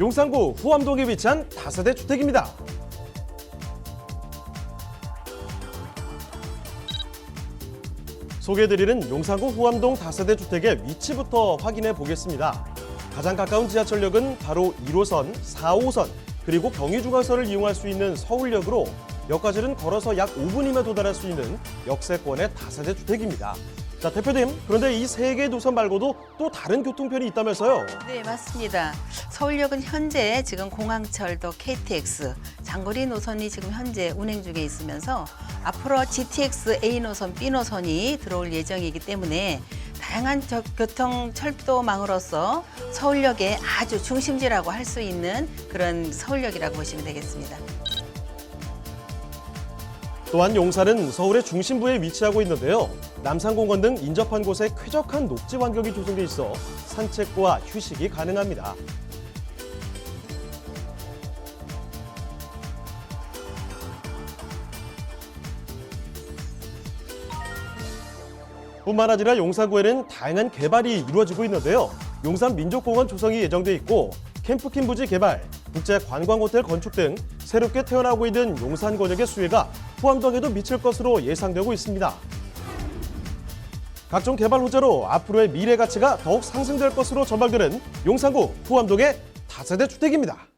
용산구 후암동에 위치한 다세대 주택입니다. 소개해드리는 용산구 후암동 다세대 주택의 위치부터 확인해 보겠습니다. 가장 가까운 지하철역은 바로 1호선, 4호선, 그리고 경의중앙선을 이용할 수 있는 서울역으로 역까지는 걸어서 약 5분이면 도달할 수 있는 역세권의 다세대 주택입니다. 자, 대표님, 그런데 이 세 개의 노선 말고도 또 다른 교통편이 있다면서요? 네, 맞습니다. 서울역은 현재 지금 공항철도 KTX 장거리 노선이 지금 현재 운행 중에 있으면서 앞으로 GTX A 노선, B 노선이 들어올 예정이기 때문에 다양한 저- 교통 철도망으로서 서울역의 아주 중심지라고 할 수 있는 그런 서울역이라고 보시면 되겠습니다. 또한 용산은 서울의 중심부에 위치하고 있는데요. 남산공원 등 인접한 곳에 쾌적한 녹지 환경이 조성돼 있어 산책과 휴식이 가능합니다. 뿐만 아니라 용산구에는 다양한 개발이 이루어지고 있는데요. 용산 민족공원 조성이 예정돼 있고 캠프킨 부지 개발, 국제 관광호텔 건축 등 새롭게 태어나고 있는 용산 권역의 수혜가 후암동에도 미칠 것으로 예상되고 있습니다. 각종 개발 호재로 앞으로의 미래 가치가 더욱 상승될 것으로 전망되는 용산구 후암동의 다세대 주택입니다.